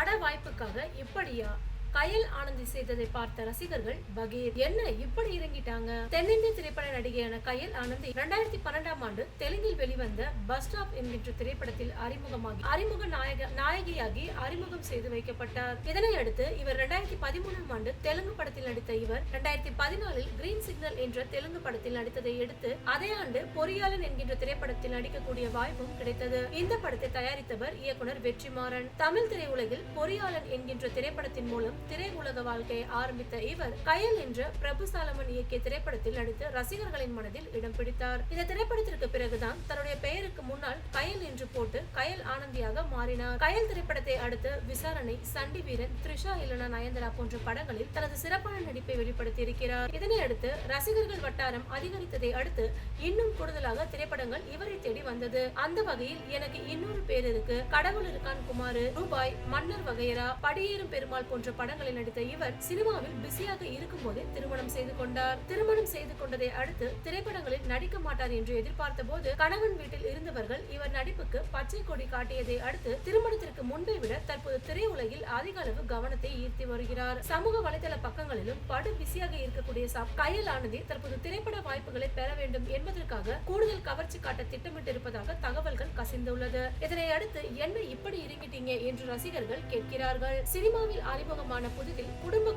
பட வாய்ப்புக்காக இப்படியா கயல் ஆனந்தி செய்ததை பார்த்த ரசிகர்கள் பகீர் என்ன இப்படி இறங்கிட்டாங்க? தென்னிந்திய திரைப்பட நடிகையான கயல் ஆனந்தி இரண்டாயிரத்தி பன்னெண்டாம் ஆண்டு தெலுங்கில் வெளிவந்த பஸ் ஸ்டாப் என்கின்ற திரைப்படத்தில் அறிமுகமாகி அறிமுக நாயக நாயகியாகி அறிமுகம் செய்து வைக்கப்பட்டார். இதனை அடுத்து இவர் இரண்டாயிரத்தி பதிமூணாம் ஆண்டு தெலுங்கு படத்தில் நடித்த இவர் இரண்டாயிரத்தி பதினாலில் கிரீன் சிக்னல் என்ற தெலுங்கு படத்தில் நடித்ததை எடுத்து அதே ஆண்டு பொறியாளன் என்கின்ற திரைப்படத்தில் நடிக்கக்கூடிய வாய்ப்பும் கிடைத்தது. இந்த படத்தை தயாரித்தவர் இயக்குனர் வெற்றிமாறன். தமிழ் திரையுலகில் பொறியாளன் என்கின்ற திரைப்படத்தின் மூலம் திரையுலக வாழ்க்கையை ஆரம்பித்த இவர் கயல் என்ற பிரபு சாலமன் இயக்கிய திரைப்படத்தில் நடித்து ரசிகர்களின் மனதில் இடம் பிடித்தார். இந்த திரைப்படத்திற்கு பிறகுதான் தன்னுடைய பெயருக்கு முன்னால் கயல் என்று போட்டு கயல் ஆனந்தியாக மாறினார். கயல் திரைப்படத்தை அடுத்து விசாரணை சண்டி வீரன் த்ரிஷா இல்லனா நயன்தரா போன்ற படங்களில் தனது சிறப்பான நடிப்பை வெளிப்படுத்தி இருக்கிறார் இதனை அடுத்து ரசிகர்கள் வட்டாரம் அதிகரித்ததை அடுத்து இன்னும் கூடுதலாக திரைப்படங்கள் இவரை தேடி வந்தது. அந்த வகையில் எனக்கு இன்னொரு பேர் இருக்கு. கடவுள் இருக்கான் குமார். ரூபாய் மன்னர் வகையரா படியேறும் பெருமாள் போன்ற படங்களில் நடித்த இவர் சினிமாவில் பிஸியாக இருக்கும் போதே திருமணம் செய்து கொண்டார். திருமணம் செய்து கொண்டதை அடுத்து திரைப்படங்களில் நடிக்க மாட்டார் என்று எதிர்பார்த்த போது கணவன் வீட்டில் இருந்தவர்கள் இவர் நடிப்புக்கு பச்சை கொடி காட்டியதை அடுத்து திருமணத்திற்கு முன்பை விட தற்போது திரையுலகில் அதிக அளவு கவனத்தை ஈர்த்து வருகிறார். சமூக வலைதள பக்கங்களிலும் படு பிஸியாக இருக்கக்கூடிய கையல் கயல் ஆனந்தி தற்போது திரைப்பட வாய்ப்புகளை பெற வேண்டும் என்பதற்காக கூடுதல் கவர்ச்சி காட்ட திட்டமிட்டிருப்பதாக தகவல்கள் கசிந்துள்ளது. இதனை அடுத்து என்ன இப்படி இறங்கிட்டீங்க? என்று ரசிகர்கள் கேட்கிறார்கள். சினிமாவில் அறிமுகமான புதிதில் குடும்ப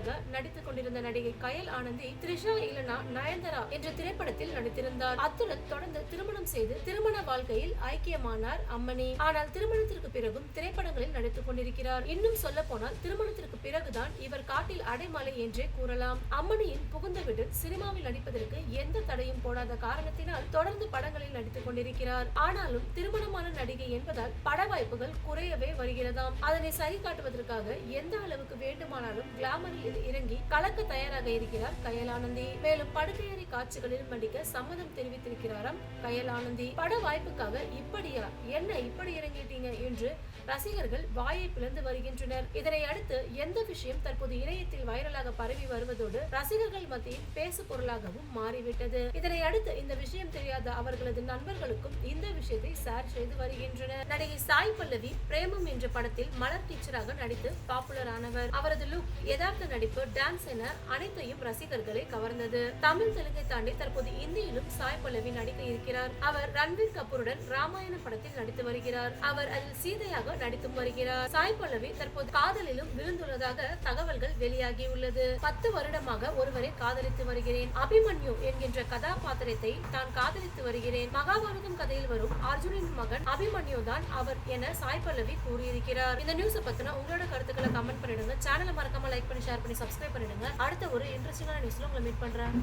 குத்துவிளக்காக நடித்துக் கொண்டிருந்த நடிகை கயல் ஆனந்தி த்ரிஷா இல்லனா நயன்தாரா என்ற திரைப்படத்தில் நடித்திருந்தார். அத்துடன் தொடர்ந்து திருமணம் செய்து திருமண வாழ்க்கையில் ஐக்கியமானார் அம்மணி. ஆனால் திருமணத்திற்கு பிறகும் திரைப்படங்களில் நடித்துக் கொண்டிருக்கிறார். இன்னும் சொல்ல போனால் திருமணத்திற்கு பிறகுதான் இவர் காட்டில் அடைமலை என்றே கூறலாம். அம்மணியின் புகுந்த வீடு சினிமாவில் நடிப்பதற்கு எந்த தடையும் போடாத காரணத்தினால் தொடர்ந்து படங்களில் நடித்துக் கொண்டிருக்கிறார். ஆனாலும் திருமணமான நடிகை என்பதால் பட வாய்ப்புகள் குறையவே வருகிறதாம். அதனை சரி காட்டுவதற்காக எந்த அளவுக்கு வேண்டுமானாலும் கிளாமரில் இறங்கி கலக்க தயாராக இருக்கிறார் கயலானந்தி. மேலும் படுக்கையறை காட்சிகளில் நடிக்க சம்மதம் தெரிவித்திருக்கிறாராம். கயலானந்தி பட வாய்ப்புக்காக இப்படியா? என்ன இப்படி இறங்கிட்டீங்க? என்று ரசிகர்கள் வாயை பிளந்து வருகின்றனர். இதனை அடுத்து எந்த விஷயம் தற்போது இணையத்தில் வைரலாக பரவி வருவதோடு ரசிகர்கள் மத்தியில் பேசு பொருளாகவும் மாறிவிட்டது. இதனை அடுத்து இந்த விஷயம் தெரியாத அவர்களது நண்பர்களுக்கும் இந்த விஷயத்தை ஷேர் செய்து வருகின்றனர். நடிகை சாய் பல்லவி பிரேமம் என்ற படத்தில் மலர் டீச்சராக நடித்து பாப்புலர் ஆனவர். அவரது லுக் யதார்த்த நடிப்பு டான்ஸ் என அனைத்தையும் ரசிகர்களை கவர்ந்தது. தமிழ் தெலுங்கை தாண்டி தற்போது இந்தியிலும் சாய் பல்லவி நடிக்க இருக்கிறார். அவர் ரன்வீர் கபூருடன் ராமாயண படத்தில் நடித்து வருகிறார். அவர் அதில் சீதையாக நடித்தும் வருகிறார். சாய் பல்லவி தற்போது காதலிலும் விழுந்துள்ளதாக தகவல்கள் வெளியாகியுள்ளது. பத்து வருடமாக ஒருவரை காதலித்து வருகிறேன். அபிமன்யு என்கின்ற கதாபாத்திரத்தை தான் காதலித்து வருகிறேன். மகாபாரதம் கதையில் வரும் அர்ஜுனின் மகன் அபிமன்யு தான் அவர் என சாய் பல்லவி கூறியிருக்கிறார். இந்த நியூஸை பத்தின உங்களோட கருத்துக்களை கமெண்ட் பண்ணிடுங்க. சேனலை மறக்காம லைக் பண்ணி ஷேர் பண்ணி சப்ஸ்கிரைப் பண்ணிடுங்க. அடுத்த ஒரு இன்ட்ரெஸ்டிங்கான நியூஸ்ல உங்களை மீட் பண்றேன்.